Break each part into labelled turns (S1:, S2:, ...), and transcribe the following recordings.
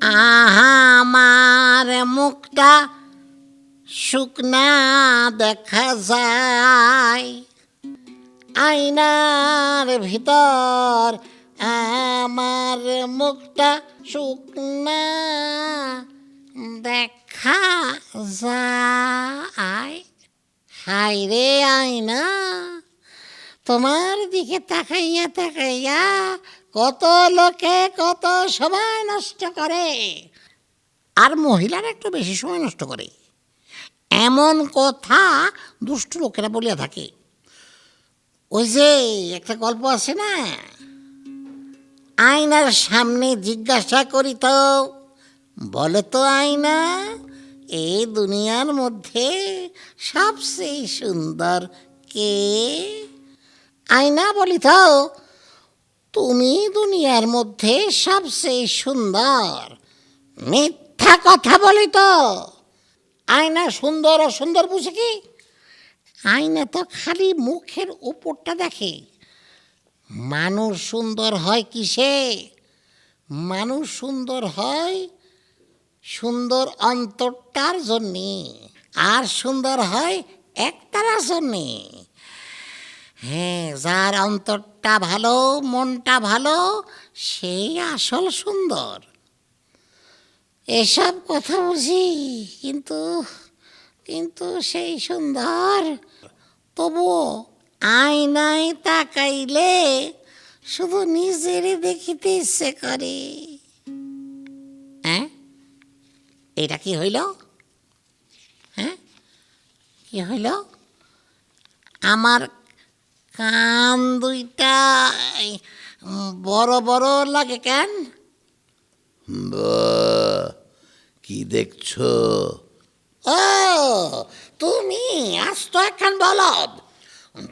S1: আমার মুখটা শুকনা দেখা যায়। আয়নার ভিতর আমার মুখটা শুকনা দেখা যায়। হায় রে তোমার দিকে তাকাইয়া তাকাইয়া কত লোকে কত সময় নষ্ট করে। আর মহিলারা একটু বেশি সময় নষ্ট করে। এমন কথা দুষ্ট লোকেরা বলিয়া থাকে। ওই যে একটা গল্প আছে না? আয়নার সামনে জিজ্ঞাসা করি তো বলে তো আয়না এই দুনিয়ার মধ্যে সবচেয়ে সুন্দর কে? আয়না বলি তো তুমি দুনিয়ার মধ্যে সবচেয়ে সুন্দর, মিথ্যা কথা বলি তো আয়না সুন্দর অসুন্দর বুঝে কি? আয়না তো খালি মুখের উপরটা দেখে। মানুষ সুন্দর হয় কিসে? মানুষ সুন্দর হয় সুন্দর অন্তরটার জন্যে, আর সুন্দর হয় একতারার জন্যে। হ্যাঁ যার অন্তরটা ভালো, মনটা ভালো, সেই আসল সুন্দর। এসব কথা বুঝি, কিন্তু কিন্তু সেই সুন্দর, তবুও আয়নায় তাকাইলে শুধু নিজেরই দেখিতে ইচ্ছে করে। হ্যাঁ? এটা কি হইল? হ্যাঁ? কি হইল? আমার কান দুইটা এই, উম, বড় বড় লাগে কেন?
S2: কি দেখছ?
S1: ও তুমি আজ তো একখান বলদ।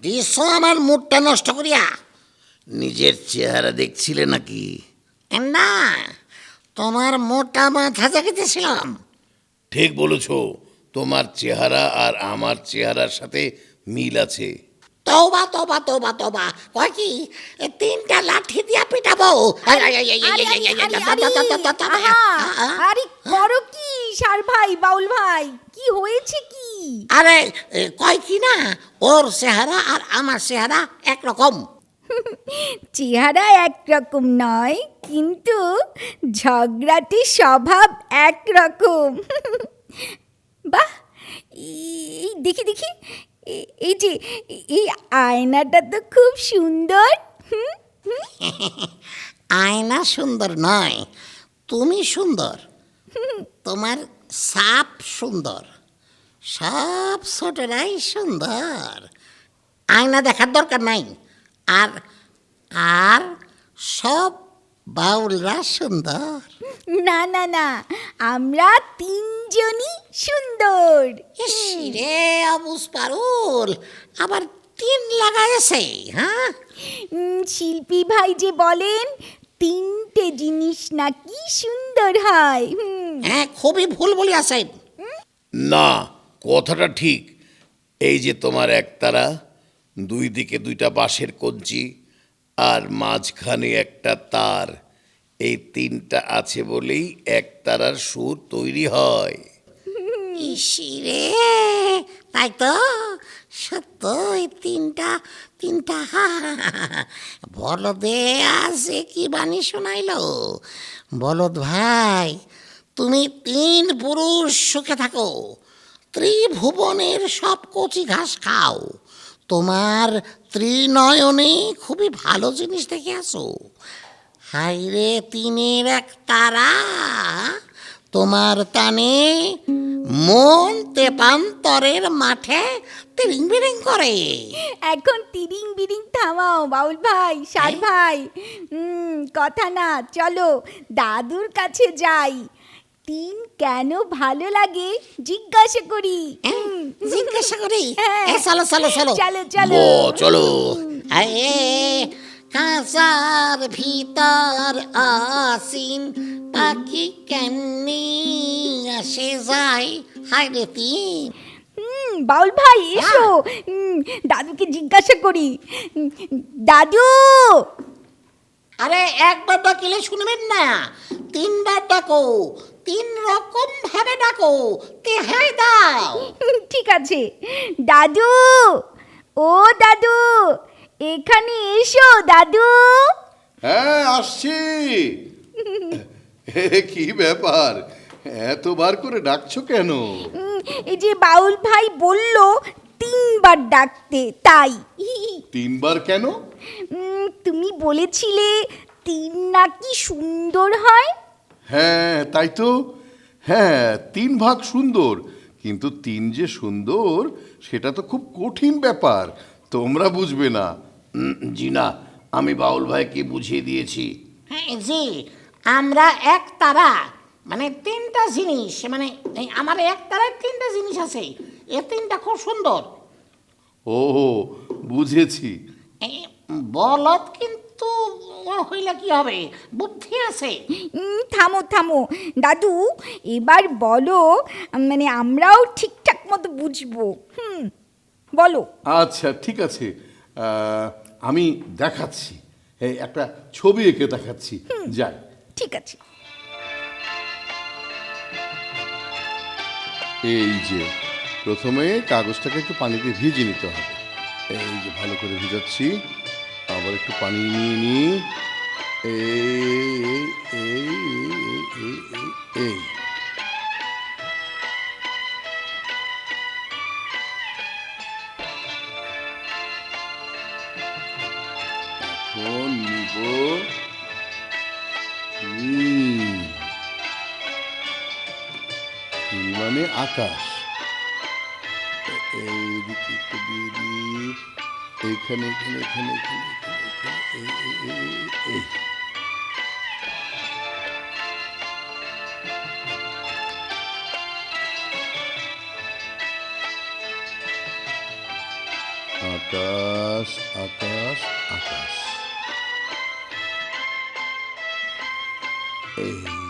S1: দিস আমার মুডটা নষ্ট করিয়া।
S2: নিজের চেহারা দেখছিলে নাকি?
S1: না তোমার মোটা মাথা দেখিতেছিলাম
S2: ঠিক বলেছ তোমার চেহারা আর আমার চেহারার সাথে মিল আছে।
S1: তৌবা তৌবা তৌবা তৌবা কয় কি তিনটা লাঠি দিয়া পিটাবো
S3: আরে, করো কি সার ভাই বাউল ভাই কি হয়েছে কি
S1: আরে কয় কি না ওর চেহারা আর আমার চেহারা একরকম
S3: চেহারা একরকম নয় কিন্তু ঝগড়াটি স্বভাব একরকম বাহ এই দেখি দেখি এই যে এই আয়নাটা তো খুব সুন্দর।
S1: আয়না সুন্দর নয় তুমি সুন্দর। তোমার সাপ সুন্দর। সব ছোটরাই সুন্দর। আয়না দেখার দরকার নাই। আর আর সব বাউলরা সুন্দর।
S3: না না না আমরা তিনজনই সুন্দর।
S1: রে আবুস পারুল আবার তিন লাগাইছে হ্যাঁ?
S3: শিল্পী ভাই যে বলেন তিনটে জিনিস নাকি সুন্দর হয়। হুম।
S1: হ্যাঁ খুবই ভুল বলিয়াছেন।
S2: না কথাটা ঠিক। এই যে তোমার একতারা দুই দিকে দুইটা বাঁশের কঞ্চি আর মাঝখানে একটা তার। এই তিনটা আছে বলেই একতারার সুর তৈরি হয়।
S1: ইসিরে তাই তো, সত্য, এই তিনটা তিনটা বলদে আছে কি বাণী শোনাইল? বলদ ভাই, তুমি তিন পুরুষ সুখে থাকো, ত্রিভুবনের সব কচি ঘাস খাও, তোমার ত্রিনয়নে খুবই ভালো জিনিস দেখে আসো হাইরে তিনের এক তারা তোমার টানে মন তেপান্তরের মাঠে তিরিং বিরিং করে।
S3: এখন তিরিং বিরিং থামাও বাউল ভাই সার ভাই। হুম কথা না চলো দাদুর কাছে যাই। তিন কেন ভালো লাগে? জিজ্ঞাসা করি। হুম,
S1: জিজ্ঞাসা করি?
S3: হ্যাঁ।
S1: চলো চলো চলো।
S3: চলো চলো।
S2: চলো।
S1: কাঁচার ভিতর আসিন পাখি কেমনি আসে যায়? হায় রে তিন।
S3: বাউল ভাই এসো। দাদুকে জিজ্ঞাসা করি। দাদু!
S1: আরে একবার ডাকিলে শুনবেন না। তিনবার ডাকো। তিন রকম ভাবে ডাকো। তেহাই দাও।
S3: ঠিক আছে। দাদু! ও দাদু! এখানে এসো দাদু।
S4: হ্যাঁ আসছি। কি ব্যাপার? এতবার করে ডাকছো কেন?
S3: এই যে বাউল ভাই বলল তিনবার ডাকতে তাই।
S4: তিনবার কেন?
S3: তুমি বলেছিলে তিন নাকি সুন্দর হয়।
S4: হ্যাঁ তাই তো। হ্যাঁ তিন ভাগ সুন্দর। কিন্তু তিন যে সুন্দর সেটা তো খুব কঠিন ব্যাপার। তোমরা বুঝবে না।
S2: জি না আমি বাউল ভাইকে বুঝিয়ে দিয়েছি।
S1: হ্যাঁ জি আমরা এক তারা মানে তিনটা জিনিস মানে এই আমার এক তারায় তিনটা জিনিস আছে এ তিনটা খুব সুন্দর।
S4: ও বুঝেছি।
S1: এই বলত কিন্তু হইলে কি হবে? বুদ্ধি আছে।
S3: উম, থামো থামো। দাদু এবার বলো মানে আমরাও ঠিকঠাক মতো বুঝব। হুম বলো।
S4: আচ্ছা ঠিক আছে। আহ, আমি দেখাচ্ছি। এই একটা ছবি এঁকে দেখাচ্ছি। যাই।
S3: ঠিক আছে।
S4: এই যে প্রথমে কাগজটাকে একটু পানিতে ভিজে নিতে হবে। এই যে ভালো করে ভিজাচ্ছি। আবার একটু পানি নিয়ে নিই। এই আকাশ। এইখানে এখানে এখানে এখানে এই। আকাশ আকাশ আকাশ। এই।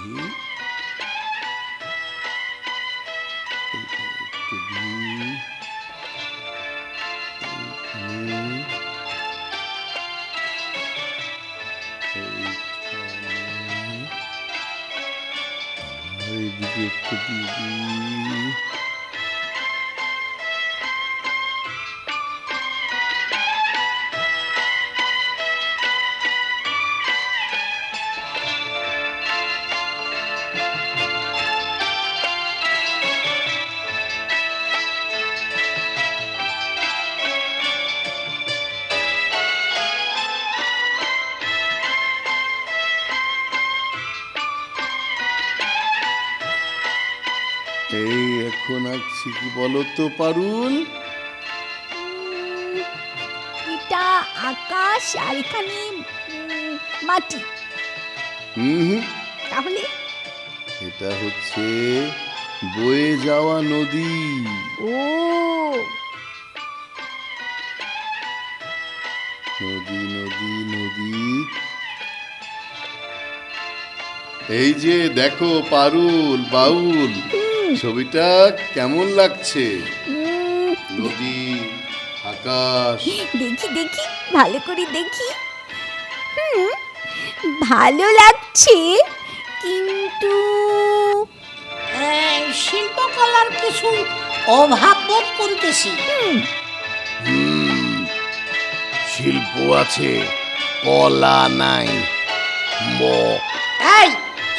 S4: কি বলো তো পারুল?
S3: এটা আকাশ আর এখানে মাটি।
S4: হুম।
S3: তাহলে?
S4: এটা হচ্ছে বয়ে যাওয়া নদী।
S3: ও।
S4: নদী নদী নদী। এই যে দেখো পারুল বাউল। ছবিটা কেমন লাগছে? নদী আকাশ।
S3: দেখি দেখি ভালো করে দেখি। হুম ভালো লাগছে কিন্তু
S1: এই শিল্পকলার কিছু অভাব বোধ করিতেছি।
S2: হুম শিল্প আছে কলা নাই ম।
S1: এই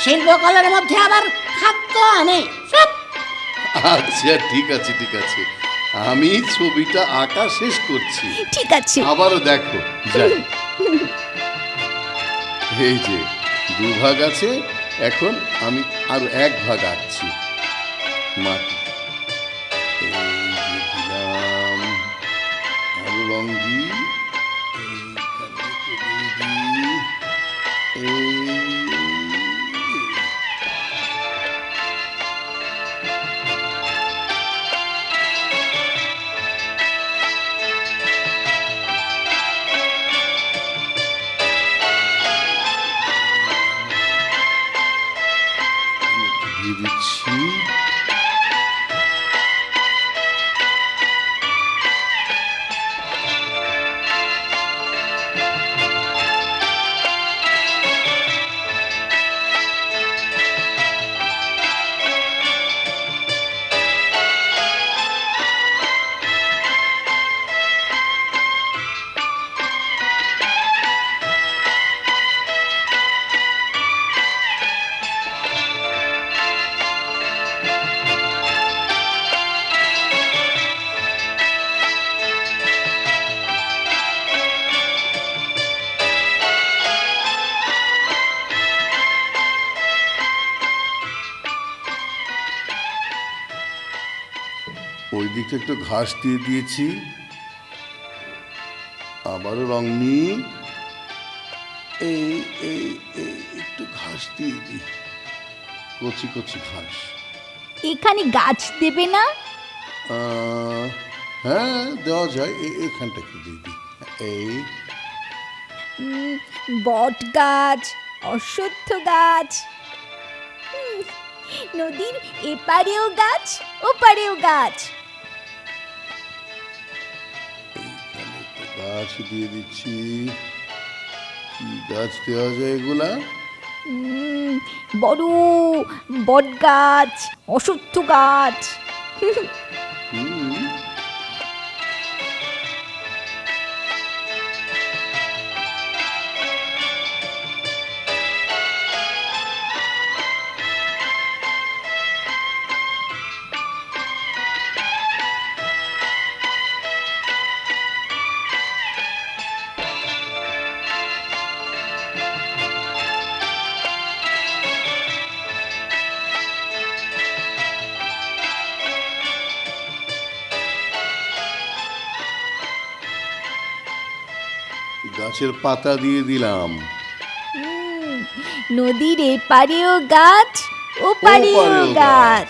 S1: শিল্পকলার মধ্যে আবার খাদ্য আনে।
S4: আচ্ছা ঠিক আছে ঠিক আছে। আমি ছবিটা আঁকা শেষ করছি।
S3: ঠিক আছে।
S4: আবারও দেখো যাই। এই যে দু ভাগ আছে এখন আমি আরও এক ভাগ আঁকছি। মাটি। আরও রং দিই। এই দিয়ে দিকটা একটু ঘাস দিয়ে দিয়েছি। আবারও রং নিই। এই এই একটু ঘাস দিয়ে দিই। কচি কচি ঘাস।
S3: এখানে গাছ দেবে না?
S4: হ্যাঁ দেওয়া যায়। এখানটা একটু দিয়ে দিই। এই।
S3: বট গাছ অশ্বত্থ গাছ। নদীর এপারেও গাছ ওপারেও গাছ।
S4: গাছ দিয়ে দিচ্ছি। কি গাছ দেওয়া যায় এগুলা?
S3: বড় বট গাছ অসুস্থ গাছ।
S4: গাছের পাতা দিয়ে দিলাম।
S3: নদীর এপারেও গাছ ও
S4: ওপারেও
S3: গাছ।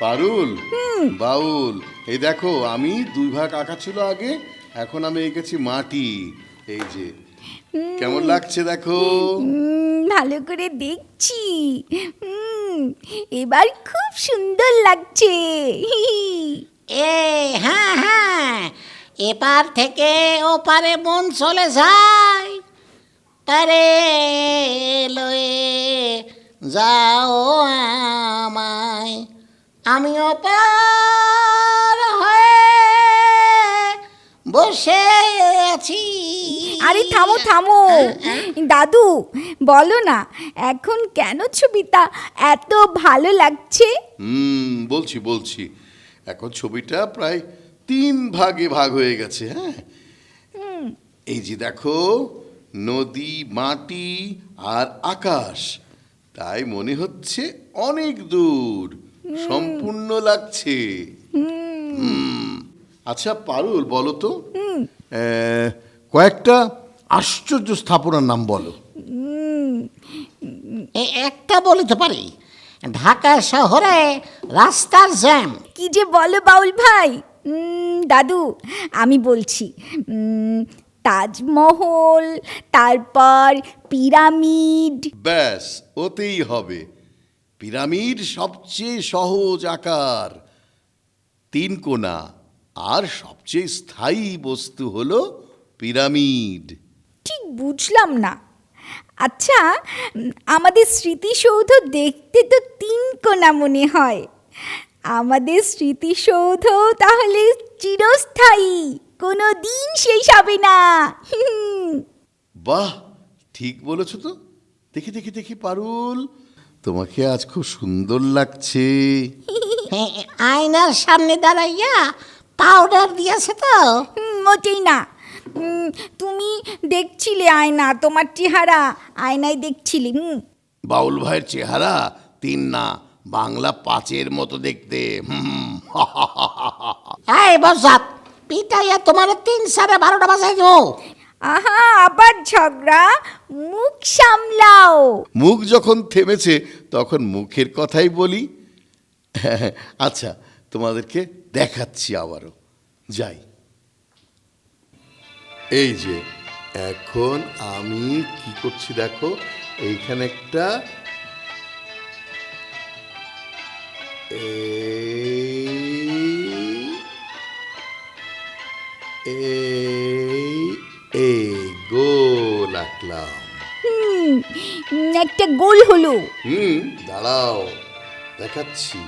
S4: পারুল বাউল এই দেখো আমি দুই ভাগ আঁকা ছিল আগে এখন আমি এঁকেছি মাটি। এই যে কেমন লাগছে দেখো?
S3: ভালো করে দেখছি। এবার খুব সুন্দর লাগছে।
S1: এ হ্যাঁ হ্যাঁ এপার থেকে ওপারে মন চলে যায়। পারে লয়ে যাও আমায়। আমি ওপার বসে আছি।
S3: আরে থামো থামো। দাদু বলো না এখন কেন ছবিটা এত ভালো লাগছে?
S4: হুম বলছি বলছি। এখন ছবিটা প্রায় তিন ভাগে ভাগ হয়ে গেছে হ্যাঁ? এই যে দেখো নদী মাটি আর আকাশ তাই মনে হচ্ছে অনেক দূর সম্পূর্ণ লাগছে। আচ্ছা পারুল বলো তো। কয়েকটা আশ্চর্য স্থাপনার নাম বলো।
S1: একটা বলিতে পারি। ঢাকা শহরে রাস্তার জ্যাম।
S3: কি যে বলো বাউল ভাই। দাদু আমি বলছি তাজমহল তারপর পিরামিড।
S4: ব্যাস ওতেই হবে। পিরামিড সবচেয়ে সহজ আকার। তিন কোণা আর সবচেয়ে স্থায়ী বস্তু হলো পিরামিড।
S3: ঠিক বুঝলাম না। আচ্ছা আমাদের স্মৃতিসৌধ দেখতে তো তিন কোনা মনে হয়। আমাদের স্মৃতিসৌধ তাহলে চিরস্থায়ী কোনো দিন শেষ হবে না।
S4: বাহ ঠিক বলেছ তো। দেখি দেখি দেখি পারুল তোমাকে আজ খুব সুন্দর লাগছে।
S1: হ্যাঁ, আয়নার সামনে দাঁড়াইয়া পাউডার দিয়েছে তো?
S3: মোটেই না। তুমি দেখছিলে আয়না তোমার চেহারা। আয়নায় দেখছিলে হুম।
S2: বাউল ভাইয়ের চেহারা? তিন না বাংলা পাঁচের মতো দেখতে। হুম
S1: এই বসাত পিটাইয়া তোমার তিন সাড়ে বারোটা বাজাই দেবো।
S3: আহা আবার ঝগড়া? মুখ সামলাও।
S4: মুখ যখন থেমেছে তখন মুখের কথাই বলি। আচ্ছা তোমাদেরকে দেখাচ্ছি আবারও। যাই। এই যে এখন আমি কি করছি দেখো এইখানে একটা এই এই এই গোল আঁকলাম
S3: একটা গোল হলো।
S4: হুম দাঁড়াও দেখাচ্ছি।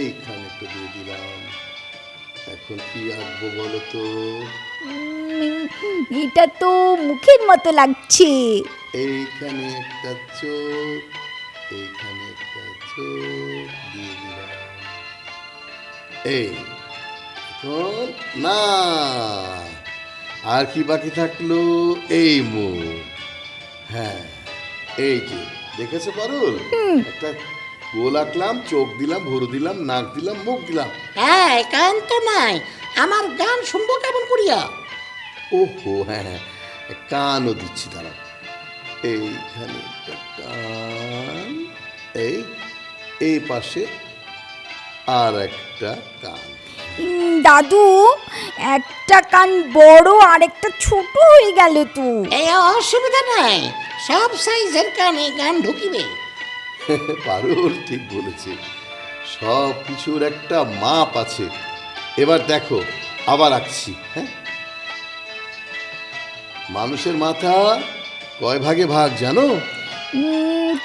S4: এইখানে একটা দিয়ে দিলাম। এখন কি আঁকবো বলো তো?
S3: এটা তো মুখের মতো লাগছে।
S4: এইখানে একটা চোখ এইখানে একটা চোখ দিয়ে দিলাম। এই এখন না আর কি বাকি থাকল? এই মুখ। হ্যাঁ এই যে দেখেছ পারুল? একটা গোল আঁকলাম চোখ দিলাম ভরু দিলাম নাক দিলাম মুখ দিলাম।
S1: হ্যাঁ কান তো নাই আমার গান শুনব কেমন করিয়া?
S4: ওহো হ্যাঁ হ্যাঁ কানও দিচ্ছি দাঁড়াও। এইখানে একটা কান এই এই পাশে আর একটা কান।
S3: দাদু একটা কান বড় আর একটা ছোট হয়ে গেল তো।
S1: এই অসুবিধা নাই সব সাইজের কানে গান ঢুকিবে।
S4: পারুল ঠিক বলেছে। সব কিছুর একটা মাপ আছে। এবার দেখো আবার আঁকছি হ্যাঁ? মানুষের মাথা কয় ভাগে ভাগ জানো?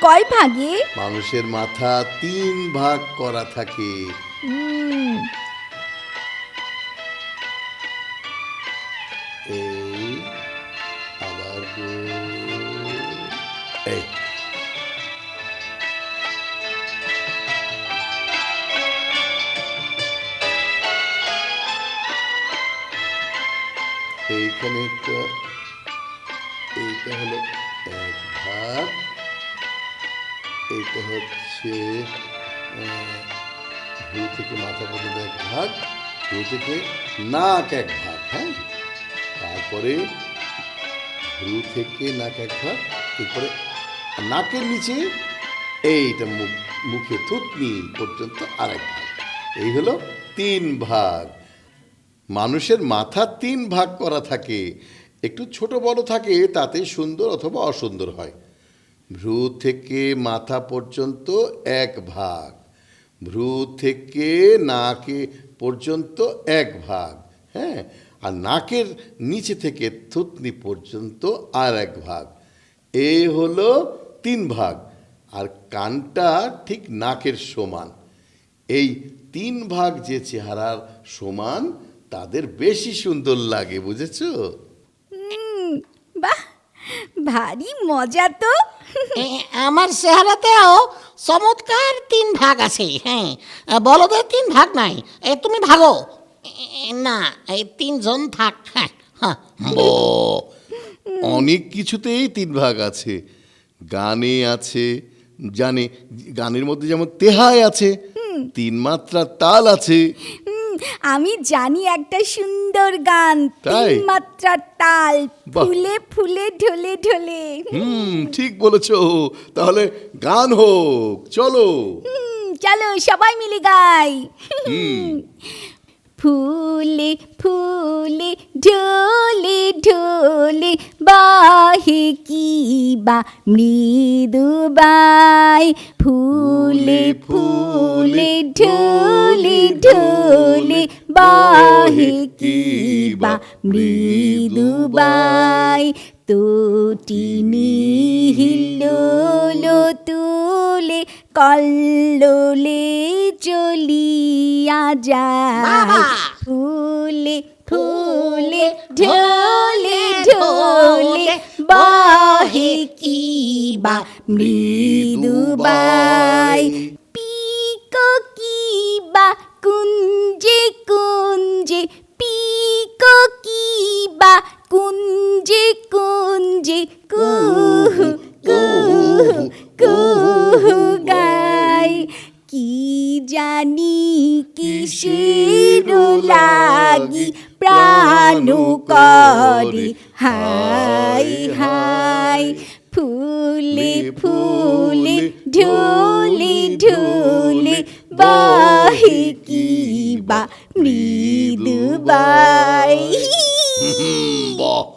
S3: কয় ভাগে?
S4: মানুষের মাথা তিন ভাগ করা থাকে। এই এইখানে একটা এইটা হলো এক ভাগ এইটা হচ্ছে আহ, থেকে মাথা পর্যন্ত এক ভাগ ভুরু থেকে নাক এক ভাগ হ্যাঁ? তারপরে ভ্রু থেকে নাক এক ভাগ এরপরে নাকের নিচে এইটা মুখ মুখে থুতনি পর্যন্ত আর এক ভাগ। এই হলো তিন ভাগ। মানুষের মাথা তিন ভাগ করা থাকে। একটু ছোট বড় থাকে, তাতে সুন্দর অথবা অসুন্দর হয়। ভ্রু থেকে মাথা পর্যন্ত এক ভাগ। ভ্রু থেকে নাকে পর্যন্ত এক ভাগ হ্যাঁ? আর নাকের নিচে থেকে থুতনি পর্যন্ত আর এক ভাগ। এ হলো তিন ভাগ, আর কানটা ঠিক নাকের সমান। এই তিন ভাগ যে চেহারার সমান তাদের বেশি সুন্দর লাগে বুঝেছ?
S3: বাহ ভারী মজা তো।
S1: এ, আমার চেহারাতেও চমৎকার তিন ভাগ আছে হ্যাঁ। বলদের তিন ভাগ নাই এ তুমি ভাগো। না এই তিনজন থাক হ্যাঁ হ্যাঁ।
S4: অনেক কিছুতেই তিন ভাগ আছে। গানে আছে জানে গানের মধ্যে যেমন তেহায় আছে তিন মাত্রার তাল আছে।
S3: আমি জানি একটা সুন্দর গান
S4: তাই?
S3: তিন মাত্রার তাল
S4: বাহ।
S3: ফুলে ফুলে ঢলে ঢলে।
S4: হুম ঠিক বলেছ। তাহলে গান হোক চলো।
S3: হুম, চলো সবাই মিলে গাই। ফুলে ফুলে ঢোলে ঢোলে বাহে কি বা মৃদুবাই ফুলে ফুলে ঢোলে ঢোলে বাহে কি বা মৃদুবাই তোটিনি হিল্লোলো তুলে কল্লোলে চলিয়া যায়! ফুলে ফুলে ঢোলে ঢোলে বাহে কি বা মৃদুবাই পিকো কি বা কুঞ্জে কুঞ্জে? পিকো কি বা কুঞ্জে কুঞ্জে? কুহু শিরু লাগি প্রাণ করি। হাই হাই, ফুলি, ফুলে, ঢুলি ঢুলি, বাহি কি বা মৃদু বাই। বাহ।